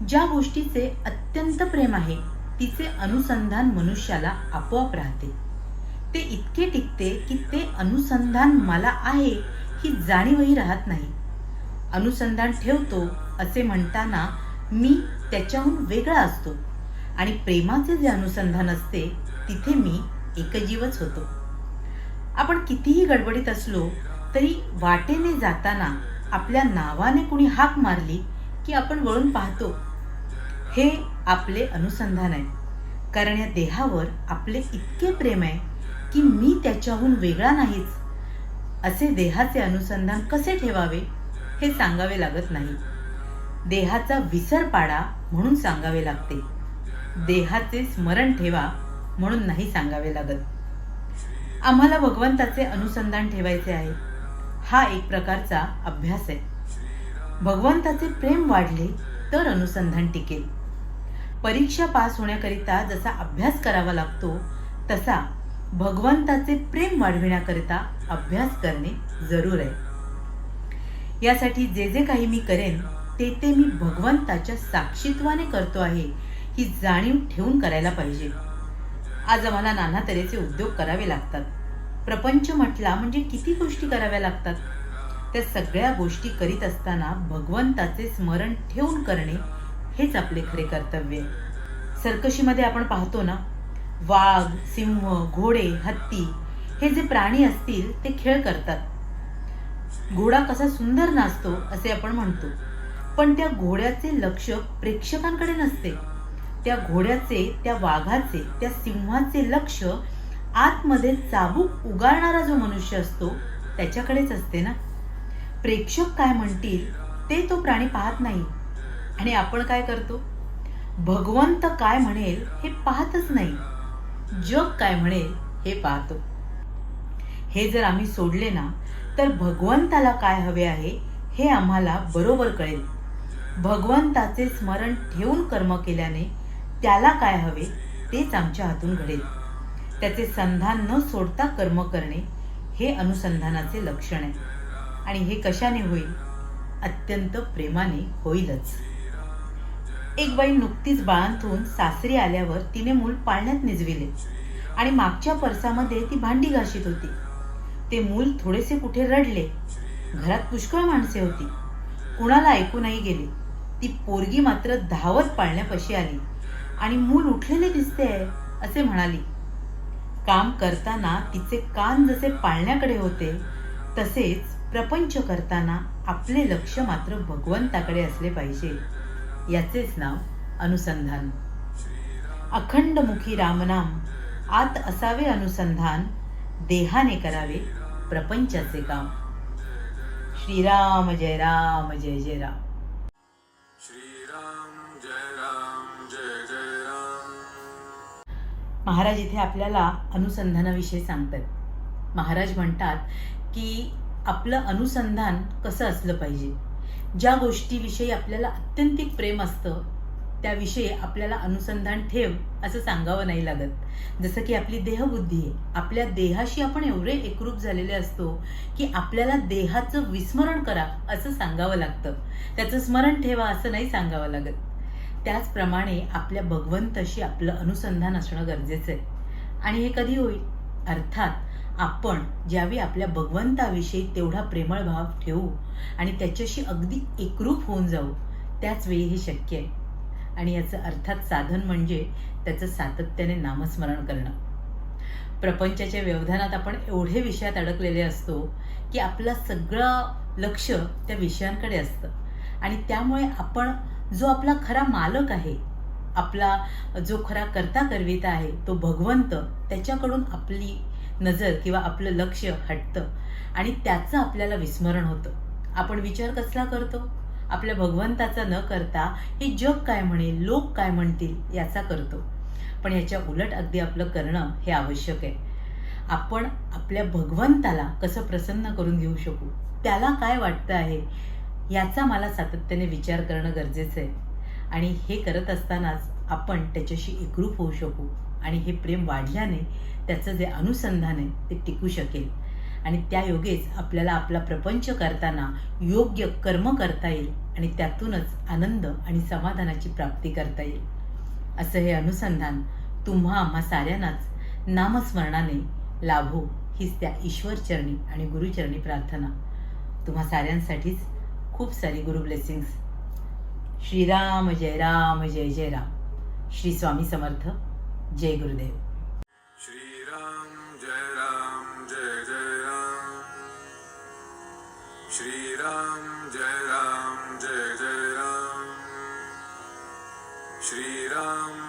ज्या गोष्टीचे अत्यंत प्रेम आहे तिचे अनुसंधान मनुष्याला आपोआप राहते. ते इतके टिकते की ते अनुसंधान मला आहे ही जाणीवही राहत नाही. अनुसंधान ठेवतो असे म्हणताना मी त्याच्याहून वेगळा असतो आणि प्रेमाचे जे अनुसंधान असते तिथे मी एकजीवच होतो. आपण कितीही गडबडीत असलो तरी वाटेने जाताना आपल्या नावाने कुणी हाक मारली की आपण वळून पाहतो. हे आपले अनुसंधान आहे. कारण या देहावर आपले इतके प्रेम आहे की मी त्याच्याहून वेगळा नाहीच. असे देहाचे अनुसंधान कसे ठेवावे हे सांगावे लागत नाही. देहाचा विसर पाडा म्हणून सांगावे लागते. देहाचे स्मरण ठेवा म्हणून नाही सांगावे लागत. आम्हाला भगवंताचे अनुसंधान ठेवायचे आहे. हा एक प्रकारचा अभ्यास आहे. भगवंताचे प्रेम वाढले तर अनुसंधान टिकेल. परीक्षा पास होण्याकरिता जसा अभ्यास करावा लागतो तसा भगवंताचे प्रेम वाढविण्याकरिता अभ्यास करणे जरूर आहे. यासाठी जे जे काही मी करेन ते ते मी भगवंताच्या साक्षीत्वाने करतो आहे ही जाणीव ठेवून करायला पाहिजे. आज आम्हाला नाना तऱ्हेचे उद्योग करावे लागतात. प्रपंच म्हटला म्हणजे किती गोष्टी कराव्या लागतात? त्या सगळ्या गोष्टी करीत असताना भगवंताचे स्मरण ठेवून करणे हेच आपले खरे कर्तव्य आहे. सर्कशीमध्ये आपण पाहतो ना वाघ सिंह घोडे हत्ती हे जे प्राणी असतील ते खेळ करतात. घोडा कसा सुंदर नाचतो असे आपण म्हणतो. पण त्या घोड्याचे लक्ष प्रेक्षकांकडे नसते. त्या घोड्याचे त्या वाघाचे त्या सिंहाचे लक्ष आतमध्ये चाबूक उगाळणारा जो मनुष्य असतो त्याच्याकडेच असते ना. प्रेक्षक काय म्हणतील ते तो प्राणी पाहत नाही. आणि आपण काय करतो? भगवंत काय म्हणेल हे पाहतच नाही. जग काय म्हणेल हे पाहतो. हे जर आम्ही सोडले ना तर भगवंताला काय हवे आहे हे आम्हाला बरोबर कळेल. भगवंताचे स्मरण ठेवून कर्म केल्याने त्याला काय हवे तेच आमच्या हातून घडेल. त्याचे संधान न सोडता कर्म करणे हे अनुसंधानाचे लक्षण आहे. आणि हे कशाने होईल? अत्यंत प्रेमाने होईलच. एक बाई नुकतीच बाळांतून सासरी आल्यावर तिने मूल पाळण्यात निजविले आणि मागच्या परसामध्ये ती भांडी घाशीत होती. ते मूल थोडेसे कुठे रडले. घरात पुष्कळ माणसे होती. कुणाला ऐकू नाही गेले. ती पोरगी मात्र धावत पाळण्यापाशी आली आणि मूल उठलेले दिसते असे म्हणाली काम करताना तिचे कान जसे पाळण्याकडे होते तसेच प्रपंच करताना आपले लक्ष मात्र भगवंताकडे असले पाहिजे. याचेच नाव अनुसंधान. अखंडमुखी रामनाम आत असावे अनुसंधान देहाने करावे प्रपंचाचे काम. श्रीराम जय राम जय जय राम. श्रीराम जय राम जय जय राम. महाराज इथे आपल्याला अनुसंधानाविषयी सांगतात. महाराज म्हणतात की आपलं अनुसंधान कसं असलं पाहिजे? ज्या गोष्टीविषयी आपल्याला अत्यंतिक प्रेम असतं त्याविषयी आपल्याला अनुसंधान ठेव असं सांगावं नाही लागत. जसं की आपली देहबुद्धी आहे. आपल्या देहाशी आपण एवढे एकरूप झालेले असतो की आपल्याला देहाचं विस्मरण करा असं सांगावं लागतं. त्याचं स्मरण ठेवा असं नाही सांगावं लागत. त्याचप्रमाणे आपल्या भगवंताशी आपलं अनुसंधान असणं गरजेचं आहे. आणि हे कधी होईल? अर्थात आपण ज्यावेळी आपल्या भगवंताविषयी तेवढा प्रेमळ भाव ठेवू आणि त्याच्याशी अगदी एकरूप होऊन जाऊ त्याच वेळी हे शक्य आहे. आणि याचं अर्थात साधन म्हणजे त्याचं सातत्याने नामस्मरण करणं. प्रपंचाच्या व्यवधानात आपण एवढे विषयात अडकलेले असतो की आपलं सगळं लक्ष त्या विषयांकडे असतं. आणि त्यामुळे आपण जो आपला खरा मालक आहे आपला जो खरा करता करविता आहे तो भगवंत त्याच्याकडून आपली नजर किंवा आपलं लक्ष हटतं. आणि त्याचं आपल्याला विस्मरण होतं. आपण विचार कसला करतो? आपल्या भगवंताचा न करता हे जग काय म्हणेल लोक काय म्हणतील याचा करतो. पण याच्या उलट अगदी आपलं करणं हे आवश्यक आहे. आपण आपल्या भगवंताला कसं प्रसन्न करून घेऊ शकू? त्याला काय वाटतं आहे? याचा मला सातत्याने विचार करणं गरजेचं आहे. आणि हे करत असतानाच आपण त्याच्याशी एकरूप होऊ शकू. आणि हे प्रेम वाढल्याने त्याचं जे अनुसंधान आहे ते टिकू शकेल. आणि त्या योगेच आपल्याला आपला प्रपंच करताना योग्य कर्म करता येईल आणि त्यातूनच आनंद आणि समाधानाची प्राप्ती करता येईल. असं हे अनुसंधान तुम्हा आम्हा साऱ्यांनाच नामस्मरणाने लाभो हीच त्या ईश्वरचरणी आणि गुरुचरणी प्रार्थना. तुम्हा साऱ्यांसाठीच खूप सारी गुरु ब्लेसिंग्स. श्रीराम जय राम जय जय राम. श्री स्वामी समर्थ. जय गुरुदेव. श्री राम जय राम जय जय राम. श्री राम जय राम जय जय राम. श्री राम